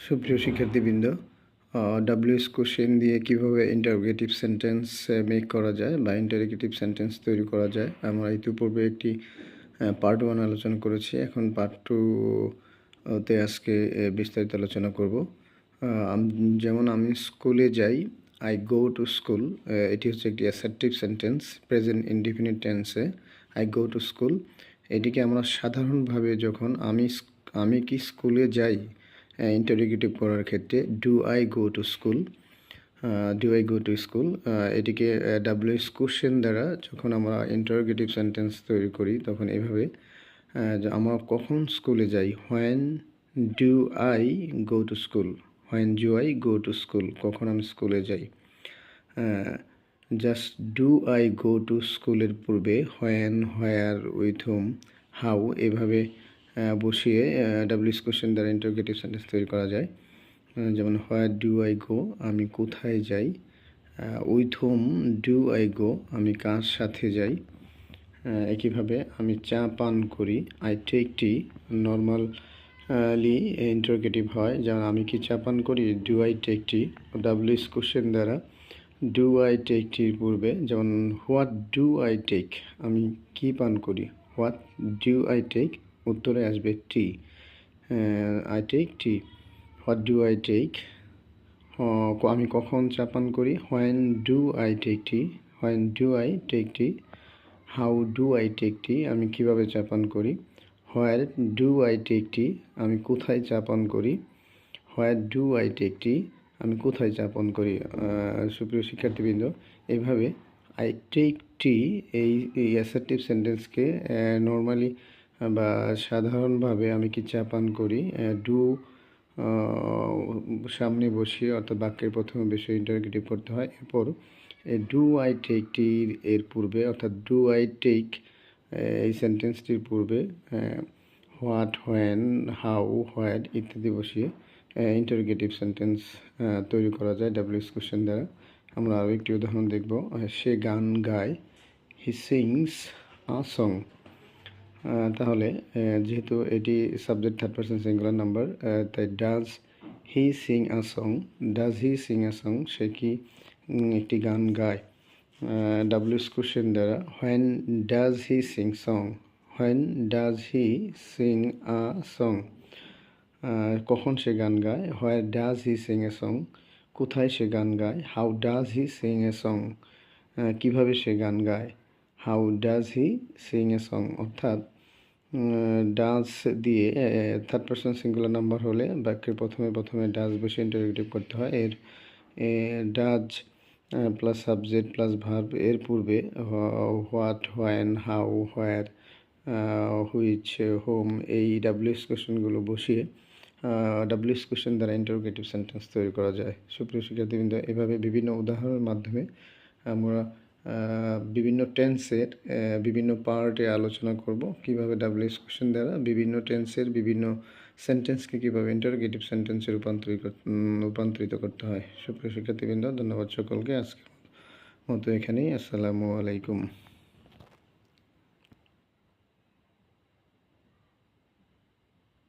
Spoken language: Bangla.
সুপ্রিয় শিক্ষার্থীবৃন্দ ডাব্লিউএস কোশ্চেন দিয়ে কীভাবে ইন্টারোগেটিভ সেন্টেন্স মেক করা যায় বা ইন্টারোগেটিভ সেন্টেন্স তৈরি করা যায়, আমরা ইতিপূর্বে একটি পার্ট ওয়ান আলোচনা করেছি। এখন পার্ট টু তে আজকে বিস্তারিত আলোচনা করব। যেমন আমি স্কুলে যাই আই গো টু স্কুল এটি হচ্ছে একটি অ্যাসার্টিভ সেন্টেন্স প্রেজেন্ট ইনডিফিনিট টেন্সে আই গো টু স্কুল এটিকে আমরা সাধারণভাবে যখন আমি আমি কি স্কুলে যাই ইন্টারোগেটিভ করার ক্ষেত্রে do I go to school do I go to school এটিকে ডাব্লিউএস কোশ্চেন দ্বারা যখন আমরা ইন্টারোগেটিভ সেন্টেন্স তৈরি করি, তখন এভাবে আমরা কখন স্কুলে যাই? When do I go to school when do I go to school কখন আমি স্কুলে যাই? Just do I go to স্কুলের পূর্বে when where with whom how এভাবে বসিয়ে ডাব্লিউস কোশ্চেন দ্বারা ইন্টারোগেটিভ সেন্টেন্স তৈরি করা যায়। যেমন হোয়ার ডু আই গো আমি কোথায় যাই? With whom do I go আমি কার সাথে যাই? একইভাবে আমি চা পান করি। I take tea normally interrogative হয়। যেমন, আমি কি চা পান করি? ডু আই টেক টি ডাব্লিউস কোশ্চেন দ্বারা ডু আই টেক টির পূর্বে, যেমন হোয়াট ডু আই টেক আমি কি পান করি? হোয়াট ডু আই টেক উত্তরে আসবে tea I take tea what do I take আমি কখন চা পান করি? When do I take tea when do I take tea how do I take tea আমি কীভাবে চা পান করি? Where do I take tea আমি কোথায় চা পান করি? Where do I take tea আমি কোথায় চা পান করি সুপ্রিয় শিক্ষার্থীবৃন্দ এইভাবে আই টেক টি এই অ্যাসার্টিভ সেন্টেন্সকে নর্মালি বা সাধারণভাবে আমি কি চা পান করি? ডু সামনে বসিয়ে অর্থাৎ বাক্যের প্রথমে বেশি ইন্টারগেটিভ করতে হয়। এরপর ডু আই টেক টির এর পূর্বে, অর্থাৎ ডু আই টেক এই সেন্টেন্সটির পূর্বে হোয়াট হোয়েন হাউ হোয়াট ইত্যাদি বসিয়ে ইন্টারগেটিভ সেন্টেন্স তৈরি করা যায় ডাব্লিউএস কোশ্চেন দ্বারা। আমরা আরও একটি উদাহরণ দেখব। সে গান গায়। হি সিংস আ সং তাহলে যেহেতু এটি subject third person singular number তাই does he sing a song does he sing a song সে কি একটি গান গায়? ডাব্লিউস কোশ্চেন দ্বারা when does he sing song when does he sing a song কখন সে গান গায়? Where does he sing a song কোথায় সে গান গায়? How does he sing a song কীভাবে সে গান গায়? How does he sing a song অর্থাৎ ডাজ দিয়ে থার্ড পার্সন সিঙ্গুলার নাম্বার হলে বাক্যের প্রথমে প্রথমে ডাজ বসে ইন্টারোগেটিভ করতে হয়। এর does plus subject plus verb এর পূর্বে what when how where which whom এই ডাব্লিউএস কোশ্চেনগুলো বসিয়ে ডাব্লিউএস কোশ্চেন দ্বারা ইন্টারোগেটিভ সেন্টেন্স তৈরি করা যায়। সুপ্রিয় শিক্ষার্থীবৃন্দ, এভাবে বিভিন্ন উদাহরণের মাধ্যমে আমরা বিভিন্ন টেন্সের বিভিন্ন পার্টে আলোচনা করব। কীভাবে ডাব্লিউএস কোশ্চেন দ্বারা বিভিন্ন টেন্সের বিভিন্ন সেন্টেন্সকে কীভাবে ইন্টারগেটিভ সেন্টেন্সে রূপান্তরিত রূপান্তরিত করতে হয়। সুপ্রিয় শিক্ষার্থীবৃন্দ, ধন্যবাদ সকলকে। আজকের মতো এখানেই। আসসালামু আলাইকুম।